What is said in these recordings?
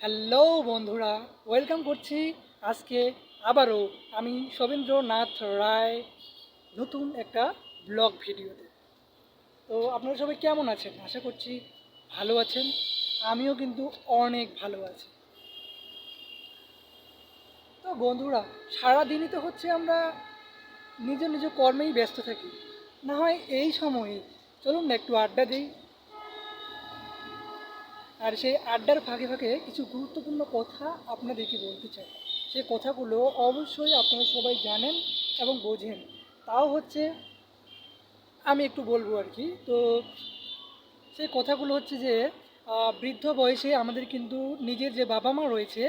Hello বন্ধুরা, welcome করছি আজকে আবারও আমি শবীন্দ্রনাথ রায় নতুন একটা ব্লগ ভিডিওতে। তো আপনারা সবাই কেমন আছেন? আশা করছি ভালো আছেন, আমিও কিন্তু অনেক ভালো আছি। তো বন্ধুরা, সারাদিনই তো হচ্ছে আমরা নিজ নিজ কর্মেই ব্যস্ত থাকি। না হয় এই সময়ে, চলুন না একটু আড্ডা দিই। আর সেই আড্ডার ফাঁকে ফাঁকে কিছু গুরুত্বপূর্ণ কথা আপনাদেরকে বলতে চাই। সেই কথাগুলো অবশ্যই আপনারা সবাই জানেন এবং বোঝেন। তাও হচ্ছে আমি একটু বলব আর কি। তো সেই কথাগুলো হচ্ছে যে বৃদ্ধ বয়সে আমাদের কিন্তু নিজের যে বাবা মা রয়েছে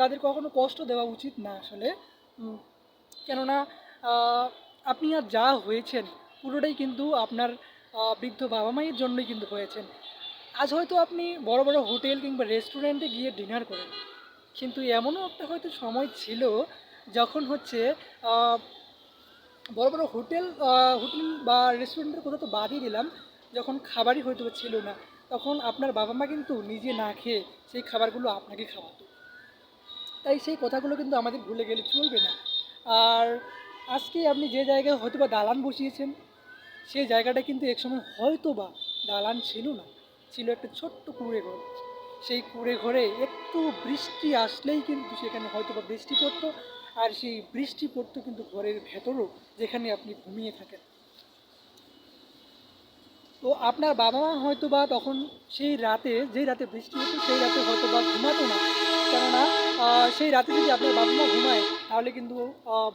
তাদের কখনো কষ্ট দেওয়া উচিত না আসলে। কেননা আপনি আর যা হয়েছেন পুরোটাই কিন্তু আপনার বৃদ্ধ বাবা মায়ের জন্যই কিন্তু হয়েছেন। আজ হয়তো আপনি বড় বড় হোটেল কিংবা রেস্টুরেন্টে গিয়ে ডিনার করেন। কিন্তু এমনও একটা হয়তো সময় ছিল যখন হচ্ছে বড় বড় হোটেল হোটেল বা রেস্টুরেন্টের কথা তো বাদই দিলাম, যখন খাবারই হয়তো ছিল না, তখন আপনার বাবা মা কিন্তু নিজে না খেয়ে সেই খাবারগুলো আপনাকে খাওয়াতো। তাই সেই কথাগুলো কিন্তু আমাদের ভুলে গেলে চলবে না। আর আজকে আপনি যে জায়গায় হয়তো বা দালান বসিয়েছেন সেই জায়গাটা কিন্তু একসময় হয়তো বা দালান ছিল না। ছিল একটা ছোট্ট কুঁড়ে ঘর। সেই কুঁড়ে ঘরে একটু বৃষ্টি আসলেই কিন্তু সেখানে হয়তো বা বৃষ্টি পড়তো আর সেই বৃষ্টি পড়তো কিন্তু ঘরের ভেতরও যেখানে আপনি ঘুমিয়ে থাকেন। তো আপনার বাবা মা হয়তো বা তখন সেই রাতে, যেই রাতে বৃষ্টি হতো সেই রাতে হয়তো বা ঘুমাতো না। কেননা সেই রাতে যদি আপনার বাবা মা ঘুমায়, তাহলে কিন্তু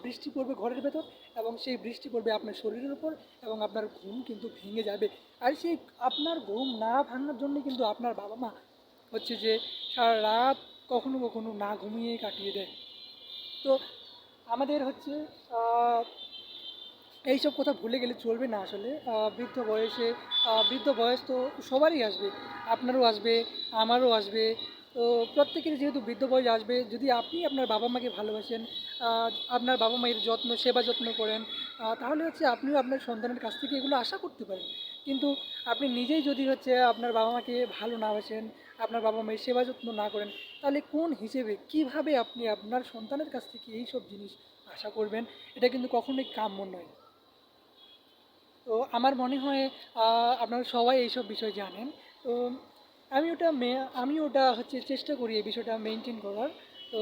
বৃষ্টি পড়বে ঘরের ভেতর এবং সেই বৃষ্টি পড়বে আপনার শরীরের উপর এবং আপনার ঘুম কিন্তু ভেঙে যাবে। আর সেই আপনার ঘুম না ভাঙার জন্য কিন্তু আপনার বাবা মা হচ্ছে যে সারা রাত কখনো কখনো না ঘুমিয়ে কাটিয়ে দেয়। তো আমাদের হচ্ছে এইসব কথা ভুলে গেলে চলবে না আসলে। বৃদ্ধ বয়সে বৃদ্ধ বয়স তো সবারই আসবে। আপনারও আসবে, আমারও আসবে তো প্রত্যেকেরই যেহেতু বৃদ্ধ বয়স আসবে, যদি আপনি আপনার বাবা মাকে ভালোবাসেন আপনার বাবা মায়ের যত্ন, সেবা যত্ন করেন তাহলে হচ্ছে আপনিও আপনার সন্তানের কাছ থেকে এগুলো আশা করতে পারেন। কিন্তু আপনি নিজেই যদি হচ্ছে আপনার বাবা মাকে ভালো না বাসেন, আপনার বাবা মায়ের সেবা যত্ন না করেন, তাহলে কোন হিসেবে, কীভাবে আপনি আপনার সন্তানের কাছ থেকে এই সব জিনিস আশা করবেন, এটা কিন্তু কখনোই কাম্য নয়। তো আমার মনে হয় আপনারা সবাই এইসব বিষয় জানেন। তো আমি ওটা আমি ওটা হচ্ছে চেষ্টা করি এই বিষয়টা মেনটেন করার। তো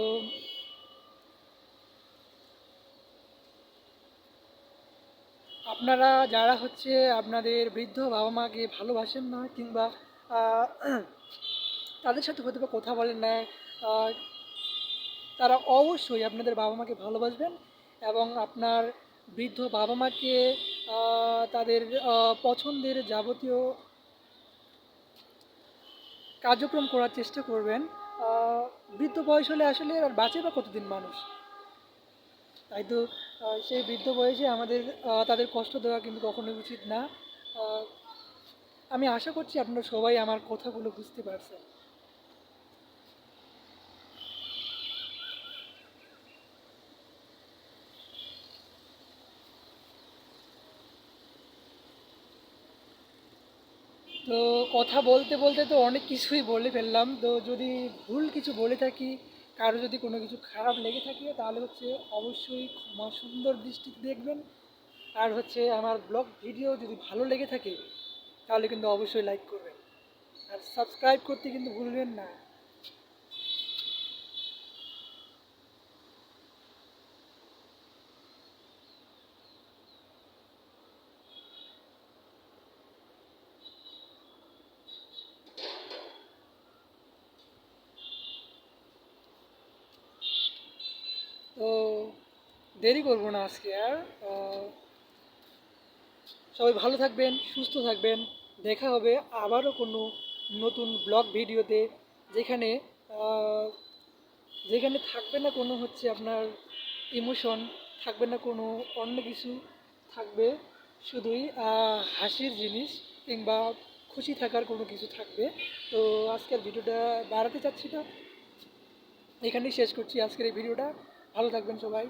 আপনারা যারা হচ্ছে আপনাদের বৃদ্ধ বাবা মাকে ভালোবাসেন না কিংবা তাদের সাথে হয়তো বা কথা বলেন না তারা অবশ্যই আপনাদের বাবা মাকে ভালোবাসবেন এবং আপনার বৃদ্ধ বাবা মাকে তাদের পছন্দের যাবতীয় কার্যক্রম করার চেষ্টা করবেন। বৃদ্ধ বয়স হলে আসলে আর বাঁচে বা কতদিন মানুষ? তাই তো সেই বৃদ্ধ বয়সে আমাদের তাদের কষ্ট দেওয়া কিন্তু কখনোই উচিত না। আমি আশা করছি আপনারা সবাই আমার কথাগুলো বুঝতে পারছেন। তো কথা বলতে বলতে তো অনেক কিছুই বলে ফেললাম। তো যদি ভুল কিছু বলে থাকি, কারও যদি কোনো কিছু খারাপ লেগে থাকে, তাহলে হচ্ছে অবশ্যই ক্ষমা সুন্দর দৃষ্টিতে দেখবেন। আর হচ্ছে আমার ব্লগ ভিডিও যদি ভালো লেগে থাকে, তাহলে কিন্তু অবশ্যই লাইক করবেন। আর সাবস্ক্রাইব করতে কিন্তু ভুলবেন না। তো দেরি করব না আজকে আর সবাই ভালো থাকবেন, সুস্থ থাকবেন। দেখা হবে আবারও কোনো নতুন ব্লগ ভিডিওতে, যেখানে যেখানে থাকবে না কোনো হচ্ছে আপনার ইমোশন থাকবে না কোনো অন্য কিছু, থাকবে শুধুই হাসির জিনিস কিংবা খুশি থাকার কোনো কিছু থাকবে। তো আজকের ভিডিওটা বাড়াতে চাচ্ছি না। এখানেই শেষ করছি আজকের এই ভিডিওটা। ভালো থাকবেন সবাই।